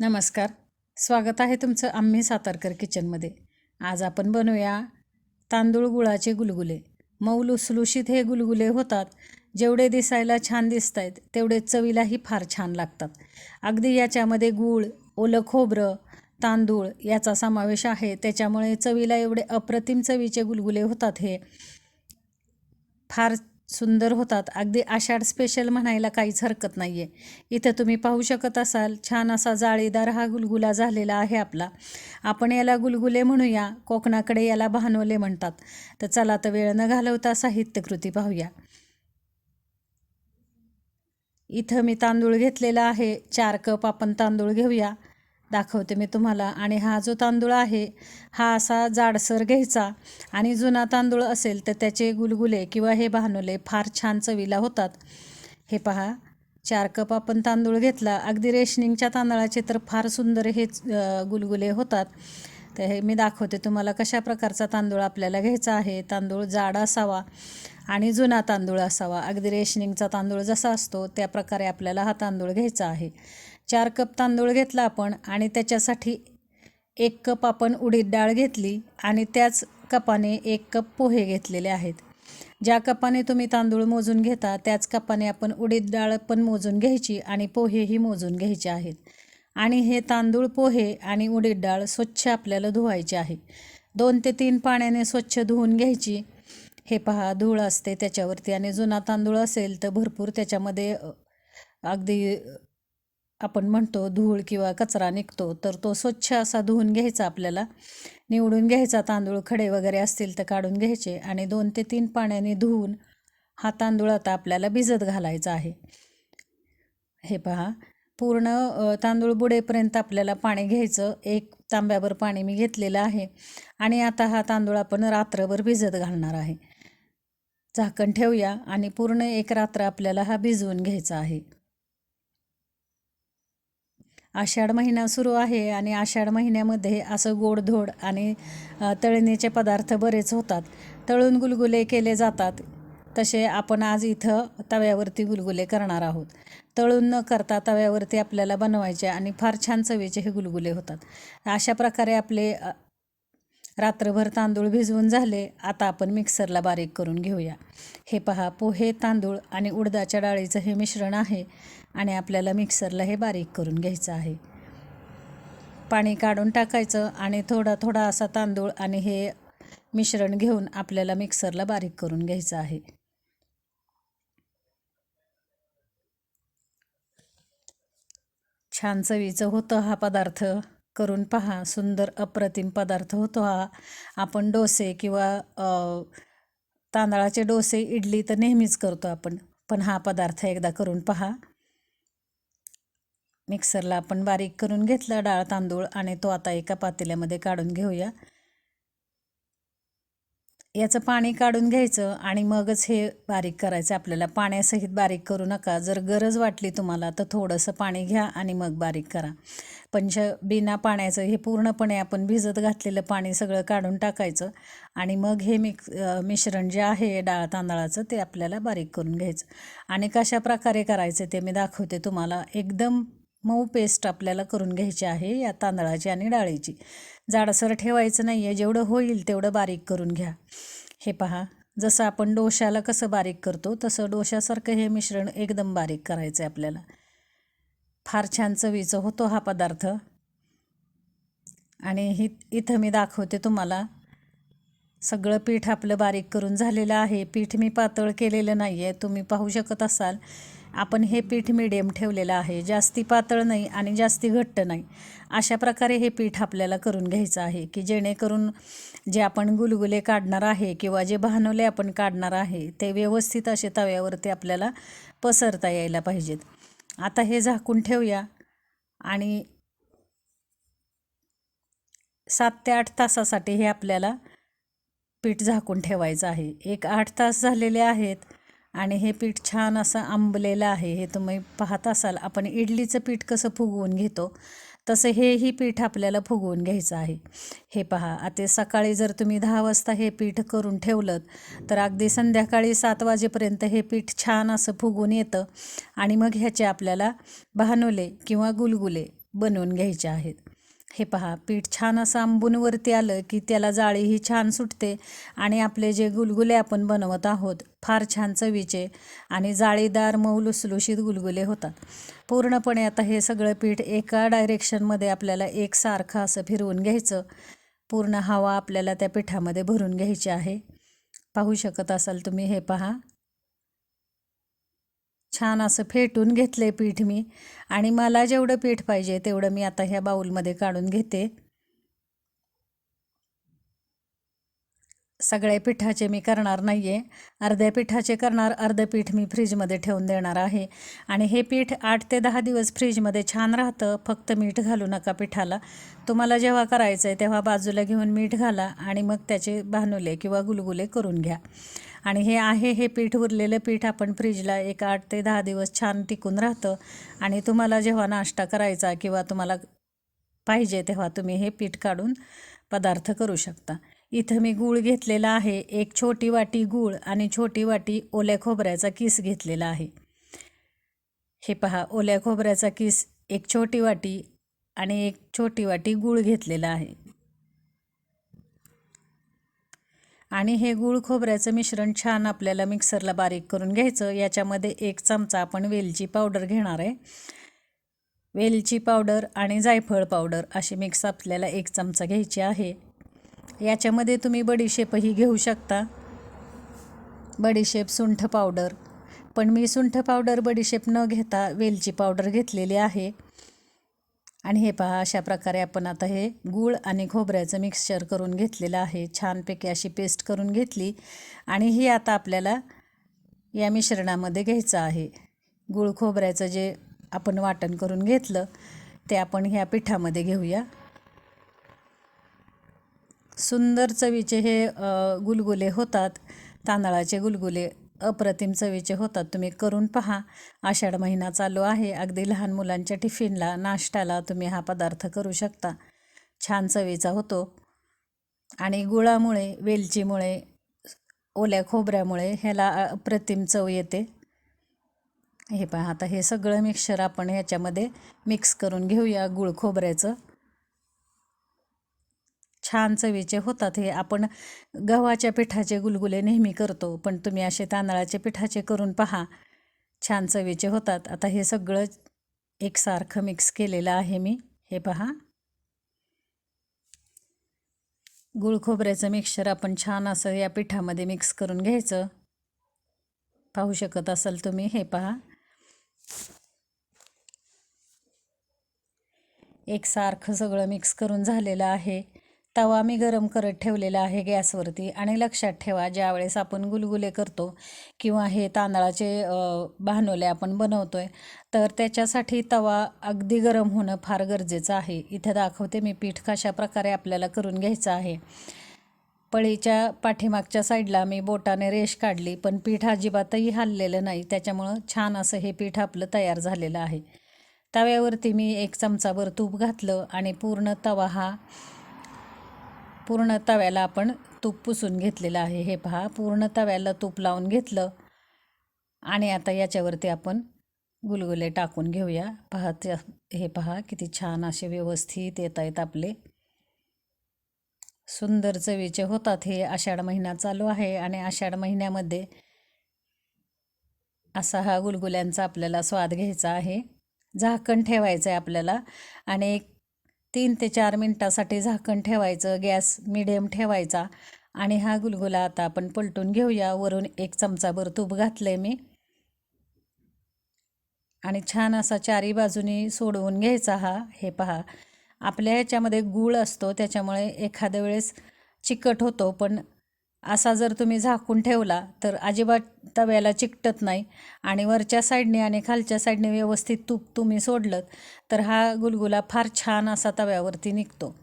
नमस्कार. स्वागत आहे तुमचं आम्ही सातारकर किचनमध्ये. आज आपण बनवूया तांदूळ गुळाचे गुलगुले. मऊ लुसलुशीत हे गुलगुले होतात. जेवढे दिसायला छान दिसत आहेत तेवढे चवीलाही फार छान लागतात. अगदी याच्यामध्ये गूळ ओलं खोबरं तांदूळ याचा समावेश आहे. त्याच्यामुळे चवीला एवढे अप्रतिम चवीचे गुलगुले होतात हे फार सुंदर होतात. अगदी आषाढ स्पेशल म्हणायला काहीच हरकत नाही आहे इथं तुम्ही पाहू शकत असाल छान असा जाळीदार हा गुलगुला झालेला आहे आपला. आपण याला गुलगुले म्हणूया कोकणाकडे याला भानवले म्हणतात. तर चला तर वेळ न घालवता साहित्यकृती पाहूया. इथं मी तांदूळ घेतलेला आहे. चार कप आपण तांदूळ घेऊया. दाखवते मी तुम्हाला. आणि हा जो तांदूळ आहे हा असा जाडसर घ्यायचा. आणि जुना तांदूळ असेल तर त्याचे गुलगुले किंवा हे भानुले फार छान चवीला होतात. हे पहा चार कप आपण तांदूळ घेतला. अगदी रेशनिंगच्या तांदळाचे तर फार सुंदर हे गुलगुले होतात. तर हे मी दाखवते तुम्हाला कशा प्रकारचा तांदूळ आपल्याला घ्यायचा आहे. तांदूळ जाड असावा आणि जुना तांदूळ असावा. अगदी रेशनिंगचा तांदूळ जसा असतो त्या प्रकारे आपल्याला हा तांदूळ घ्यायचा आहे. चार कप तांदूळ घेतला आपण आणि त्याच्यासाठी एक कप आपण उडीद डाळ घेतली आणि त्याच कपाने एक कप पोहे घेतलेले आहेत. ज्या कपाने तुम्ही तांदूळ मोजून घेता त्याच कपाने आपण उडीद डाळ पण मोजून घ्यायची आणि पोहेही मोजून घ्यायचे आहेत. आणि हे तांदूळ पोहे आणि उडीद डाळ स्वच्छ आपल्याला धुवायचे आहे. दोन ते तीन पाण्याने स्वच्छ धुवून घ्यायची. हे पहा धूळ असते त्याच्यावरती आणि जुना तांदूळ असेल तर भरपूर त्याच्यामध्ये अगदी आपण म्हणतो धूळ किंवा कचरा निघतो तर तो स्वच्छ असा धुवून घ्यायचा आपल्याला. निवडून घ्यायचा तांदूळ खडे वगैरे असतील तर काढून घ्यायचे आणि दोन ते तीन पाण्याने धुवून हा तांदूळ आता आपल्याला भिजत घालायचा आहे. हे पहा पूर्ण तांदूळ बुडेपर्यंत आपल्याला पाणी घ्यायचं. एक तांब्यावर पाणी मी घेतलेलं आहे आणि आता हा तांदूळ आपण रात्रभर भिजत घालणार आहे. झाकण ठेवूया आणि पूर्ण एक रात्र आपल्याला हा भिजवून घ्यायचा आहे. आषाढ महिना सुरू आहे आणि आषाढ महिन्यामध्ये असं गोडधोड आणि तळणीचे पदार्थ बरेच होतात. तळून गुलगुले केले जातात. तसे आपण आज इथं तव्यावरती गुलगुले करणार आहोत. तळून न करता तव्यावरती आपल्याला बनवायचे आणि फार छान चवीचे हे गुलगुले होतात. अशा प्रकारे आपले रात्रभर तांदूळ भिजवून झाले आता आपण मिक्सरला बारीक करून घेऊया. हे पहा पोहे तांदूळ आणि उडदाच्या डाळीचं हे मिश्रण आहे आणि आपल्याला मिक्सरला हे बारीक करून घ्यायचं आहे. पाणी काढून टाकायचं आणि थोडा थोडा असा तांदूळ आणि हे मिश्रण घेऊन आपल्याला मिक्सरला बारीक करून घ्यायचं आहे. छान चवीचं होतं हा पदार्थ. करून पहा सुंदर अप्रतिम पदार्थ होतो हा. आपण डोसे किंवा तांदळाचे डोसे इडली तर नेहमीच करतो आपण. पण हा पदार्थ एकदा करून पहा. मिक्सरला आपण बारीक करून घेतला डाळ तांदूळ आणि तो आता एका पातेल्यामध्ये काढून घेऊया. याचं पाणी काढून घ्यायचं आणि मगच हे बारीक करायचं. आपल्याला पाण्यासहित बारीक करू नका. जर गरज वाटली तुम्हाला तर थोडंसं पाणी घ्या आणि मग बारीक करा. पंच बिना पाण्याचं हे पूर्णपणे आपण भिजत घातलेलं पाणी सगळं काढून टाकायचं आणि मग हे मिक्स मिश्रण जे आहे डाळ तांदळाचं ते आपल्याला बारीक करून घ्यायचं. आणि कशा प्रकारे करायचं ते मी दाखवते तुम्हाला. एकदम मऊ पेस्ट आपल्याला करून घ्यायची आहे या तांदळाची आणि डाळीची. जाडसर ठेवायचं नाही आहे जेवढं होईल तेवढं बारीक करून घ्या. हे पहा जसं आपण डोशाला कसं बारीक करतो तसं डोशासारखं हे मिश्रण एकदम बारीक करायचं आहे आपल्याला. फार छान चवीचं होतो हा पदार्थ. आणि ही इथं मी दाखवते तुम्हाला. सगळं पीठ आपलं बारीक करून झालेलं आहे. पीठ मी पातळ केलेलं नाही आहे तुम्ही पाहू शकत असाल. आपण हे पीठ मिडियम ठेवलेलं आहे. जास्ती पातळ नाही आणि जास्ती घट्ट नाही. अशा प्रकारे हे पीठ आपल्याला करून घ्यायचं आहे की जेणेकरून जे आपण गुलगुले काढणार आहे किंवा जे भानवले आपण काढणार आहे ते व्यवस्थित असे तव्यावरती आपल्याला पसरता यायला पाहिजेत. आता हे झाकून ठेवूया आणि सात ते आठ तासासाठी हे आपल्याला पीठ झाकून ठेवायचं आहे. एक आठ तास झालेले आहेत. आणि हे पीठ छान असं आंबलेलं आहे हे तुम्ही पाहत असाल. आपण इडलीचं पीठ कसं फुगवून घेतो तसं हेही पीठ आपल्याला फुगवून घ्यायचं आहे. हे पहा आता सकाळी जर तुम्ही दहा वाजता हे पीठ करून ठेवलं तर अगदी संध्याकाळी सात वाजेपर्यंत हे पीठ छान असं फुगून येतं आणि मग ह्याचे आपल्याला बहानुले किंवा गुलगुले बनवून घ्यायचे आहेत. हे पहा पीठ छान असं आंबूनवरती आलं की त्याला जाळीही छान सुटते आणि आपले जे गुलगुले आपण बनवत आहोत फार छान चवीचे आणि जाळीदार मऊ लुसलुशीत गुलगुले होतात. पूर्णपणे आता हे सगळं पीठ एका डायरेक्शनमध्ये आपल्याला एकसारखं असं फिरवून घ्यायचं. पूर्ण हवा आपल्याला त्या पिठामध्ये भरून घ्यायची आहे. पाहू शकत असाल तुम्ही हे पहा. छान असं फेटून घेतलं आहे पीठ मी. आणि मला जेवढं पीठ पाहिजे तेवढं मी आता ह्या बाऊलमध्ये काढून घेते. सगळ्या पिठाचे मी करणार नाही आहे अर्ध्या पिठाचे करणार अर्धं पीठ मी फ्रीजमध्ये ठेवून देणार आहे. आणि हे पीठ आठ ते दहा दिवस फ्रीजमध्ये छान राहतं. फक्त मीठ घालू नका पिठाला. तुम्हाला जेव्हा करायचं आहे तेव्हा बाजूला घेऊन मीठ घाला आणि मग त्याचे भानुले किंवा गुलगुले करून घ्या. आणि हे आहे हे पीठ उरलेलं पीठ आपण फ्रीजला एक आठ ते दहा दिवस छान टिकून राहतं. आणि तुम्हाला जेव्हा नाश्ता करायचा किंवा तुम्हाला पाहिजे तेव्हा तुम्ही हे पीठ काढून पदार्थ करू शकता. इथं मी गूळ घेतलेला आहे. एक छोटी वाटी गूळ आणि छोटी वाटी ओल्या खोबऱ्याचा किस घेतलेला आहे. हे पहा ओल्या खोबऱ्याचा किस एक छोटी वाटी आणि एक छोटी वाटी गूळ घेतलेला आहे. आणि हे गूळ खोबऱ्याचं मिश्रण छान आपल्याला मिक्सरला बारीक करून घ्यायचं. याच्यामध्ये एक चमचा आपण वेलची पावडर घेणार आहे. वेलची पावडर आणि जायफळ पावडर अशी मिक्स आपल्याला एक चमचा घ्यायची आहे. याच्यामध्ये तुम्ही बडीशेपही घेऊ शकता. बडीशेप सुंठ पावडर. पण मी सुंठ पावडर बडीशेप न घेता वेलची पावडर घेतलेली आहे. आणि हे पहा अशा प्रकारे आपण आता हे गूळ आणि खोबऱ्याचं मिक्सचर करून घेतलेलं आहे. छानपैकी अशी पेस्ट करून घेतली. आणि ही आता आपल्याला या मिश्रणामध्ये घ्यायचं आहे. गूळ खोबऱ्याचं जे आपण वाटण करून घेतलं ते आपण ह्या पिठामध्ये घेऊया. सुंदर चवीचे हे गुलगुले होतात. तांदळाचे गुलगुले अप्रतिम चवीचे होतात तुम्ही करून पहा. आषाढ महिना चालू आहे अगदी लहान मुलांच्या टिफिनला नाश्त्याला तुम्ही हा पदार्थ करू शकता. छान चवीचा होतो. आणि गुळामुळे वेलचीमुळे ओल्या खोबऱ्यामुळे ह्याला अप्रतिम चव येते. हे पहा आता हे सगळं मिक्सचर आपण ह्याच्यामध्ये मिक्स करून घेऊया गुळ खोबऱ्याचं. छान चवीचे होतात हे आपण गव्हाच्या पिठाचे गुलगुले नेहमी करतो पण तुम्ही असे तांदळाचे पिठाचे करून पहा. छान चवीचे होतात. आता हे सगळं एकसारखं मिक्स केलेलं आहे मी. हे पहा. गुळ खोबऱ्याचं मिक्सचर आपण छान असं या पिठामध्ये मिक्स करून घ्यायचं. पाहू शकत असाल तुम्ही. हे पहा. एकसारखं सगळं मिक्स करून झालेलं आहे. तवा मी गरम करत ठेवलेला आहे गॅसवरती आणि लक्षात ठेवा ज्यावेळेस आपण गुलगुले करतो किंवा हे तांदळाचे भानोले आपण बनवतो आहे तर त्याच्यासाठी तवा अगदी गरम होणं फार गरजेचं आहे. इथे दाखवते मी पीठ कशा प्रकारे आपल्याला करून घ्यायचं आहे. पळीच्या पाठीमागच्या साईडला मी बोटाने रेश काढली पण पीठ अजिबातही हललेलं नाही त्याच्यामुळं छान असं हे पीठ आपलं तयार झालेलं आहे. तव्यावरती मी एक चमचाभर तूप घातलं आणि पूर्ण तवा हा पूर्ण तव्याला आपण तूप पुसून घेतलेलं आहे. हे पहा पूर्ण तव्याला तूप लावून घेतलं. आणि आता याच्यावरती आपण गुलगुले टाकून घेऊया. पहा हे पहा किती छान असे व्यवस्थित येत आहेत आपले. सुंदर चवीचे होतात हे. आषाढ महिना चालू आहे आणि आषाढ महिन्यामध्ये असा हा गुलगुल्यांचा आपल्याला स्वाद घ्यायचा आहे. झाकण ठेवायचं आहे आपल्याला. आणि एक तीन ते चार मिनटासाठी झाकण ठेवायचं गॅस मिडियम ठेवायचा आणि हा गुलगुला आता आपण पलटून घेऊया. वरून एक चमचाभर तूप घातलं आहे मी. आणि छान असा चारी बाजूनी सोडवून घ्यायचा हा. हे पहा आपल्या ह्याच्यामध्ये गूळ असतो त्याच्यामुळे एखाद्या वेळेस चिकट होतो पण असा जर तुम्ही झाकून ठेवला तर अजिबात तव्याला चिकटत नाही आणि वरच्या साईडने आणि खालच्या साईडने व्यवस्थित तूप तुम्ही सोडलं तर हा गुलगुला फार छान असा तव्यावरती निघतो.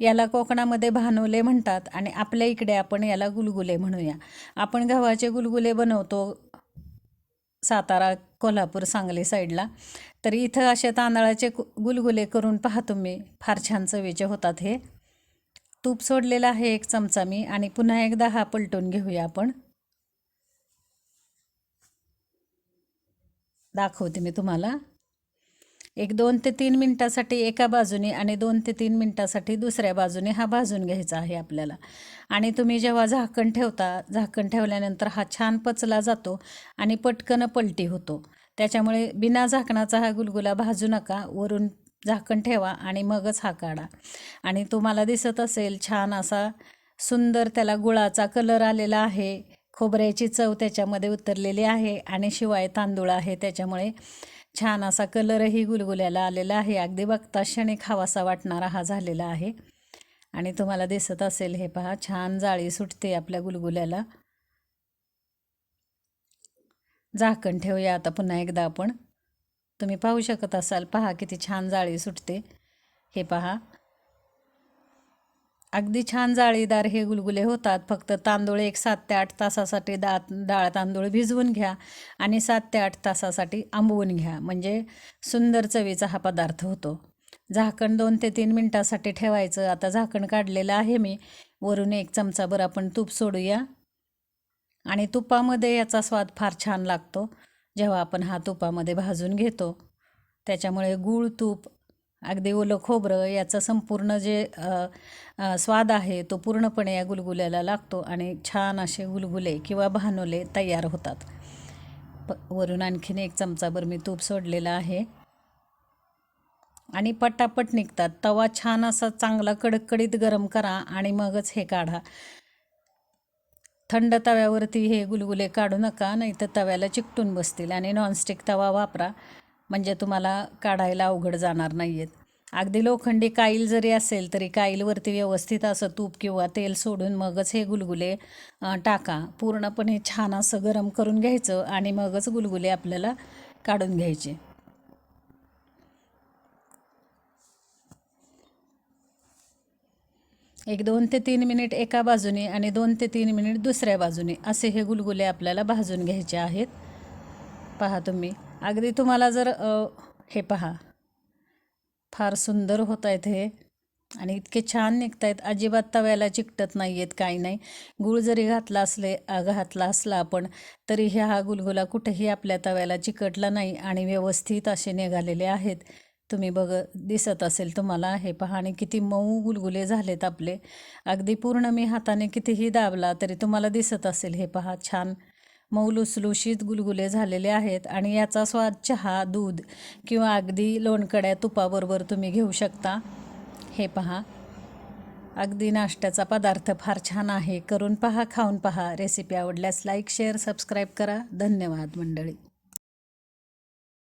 याला कोकणामध्ये भानवले म्हणतात आणि आपल्या इकडे आपण याला गुलगुले म्हणूया. आपण गव्हाचे गुलगुले बनवतो सातारा कोल्हापूर सांगली साईडला. तर इथं असे तांदळाचे गुलगुले करून पहा तुम्ही. फार छान चवीचे होतात हे. तूप सोडलेलं आहे एक चमचा मी आणि पुन्हा एकदा हा पलटून घेऊया आपण. दाखवते मी तुम्हाला. एक दोन ते तीन मिनटासाठी एका बाजूने आणि दोन ते तीन मिनटासाठी दुसऱ्या बाजूने हा भाजून घ्यायचा आहे आपल्याला. आणि तुम्ही जेव्हा झाकण ठेवता झाकण ठेवल्यानंतर हा छान पचला जातो आणि पटकन पलटी होतो. त्याच्यामुळे बिना झाकणाचा हा गुलगुला भाजू नका वरून झाकण ठेवा आणि मगच हा काढा. आणि तुम्हाला दिसत असेल छान असा सुंदर त्याला गुळाचा कलर आलेला आहे. खोबऱ्याची चव त्याच्यामध्ये उतरलेली आहे आणि शिवाय तांदूळ आहे त्याच्यामुळे छान असा कलरही गुलगुल्याला आलेला आहे. अगदी बघता क्षणी खावासा वाटणारा हा झालेला आहे. आणि तुम्हाला दिसत असेल हे पहा छान जाळी सुटते आपल्या गुलगुल्याला. झाकण ठेवूया आता पुन्हा एकदा आपण. तुम्ही पाहू शकत असाल. पहा किती छान जाळी सुटते. हे पहा. अगदी छान जाळीदार हे गुलगुले होतात. फक्त तांदूळ एक सात ते आठ तासासाठी दा डाळ तांदूळ भिजवून घ्या आणि सात ते आठ तासासाठी आंबवून घ्या. म्हणजे सुंदर चवीचा हा पदार्थ होतो. झाकण दोन ते तीन मिनटासाठी ठेवायचं. आता झाकण काढलेलं आहे मी. वरून एक चमचाभर आपण तूप सोडूया. आणि तुपामध्ये याचा स्वाद फार छान लागतो. जेव्हा आपण हा तुपामध्ये भाजून घेतो त्याच्यामुळे गूळ तूप अगदी ओलं खोबरं याचं संपूर्ण जे स्वाद आहे तो पूर्णपणे या गुलगुल्याला लागतो आणि छान असे गुलगुले किंवा भानोले तयार होतात. प वरून आणखीन एक चमचाभर मी तूप सोडलेलं आहे. आणि पटापट निघतात. तवा छान असा चांगला कडकडीत गरम करा आणि मगच हे काढा. थंड तव्यावरती हे गुलगुले काढू नका नाही तर तव्याला चिकटून बसतील. आणि नॉनस्टिक तवा वापरा म्हणजे तुम्हाला काढायला अवघड जाणार नाही आहेत अगदी लोखंडी काईल जरी असेल तरी काईलवरती व्यवस्थित असं तूप किंवा तेल सोडून मगच हे गुलगुले टाका. पूर्णपणे छान असं गरम करून घ्यायचं आणि मगच गुलगुले आपल्याला काढून घ्यायचे. एक दोन ते तीन मिनिट एका बाजूने आणि दोन ते तीन मिनिट दुसऱ्या बाजूने असे हे गुलगुले आपल्याला भाजून घ्यायचे आहेत. पहा तुम्ही. अगदी तुम्हाला जर हे पहा. फार सुंदर होत आहेत हे. आणि इतके छान निघत आहेत अजिबात तव्याला चिकटत नाही आहेत काही नाही. गूळ जरी घातला असले घातला असला आपण तरी ह्या हा गुलगुला कुठेही आपल्या तव्याला चिकटला नाही आणि व्यवस्थित असे निघालेले आहेत. तुम्ही बघ दिसत असेल तुम्हाला हे पहा आणि किती मऊ गुलगुले झालेत आपले. अगदी पूर्ण मी हाताने कितीही दाबला तरी तुम्हाला दिसत असेल हे पहा छान मऊ लुसलुशीत गुलगुले झालेले आहेत आणि याचा स्वाद चहा दूध किंवा अगदी लोणकड्या तुपाबरोबर तुम्ही घेऊ शकता. हे पहा अगदी नाश्त्याचा पदार्थ फार छान आहे. करून पहा खाऊन पहा. रेसिपी आवडल्यास लाईक शेअर सबस्क्राईब करा. धन्यवाद मंडळी.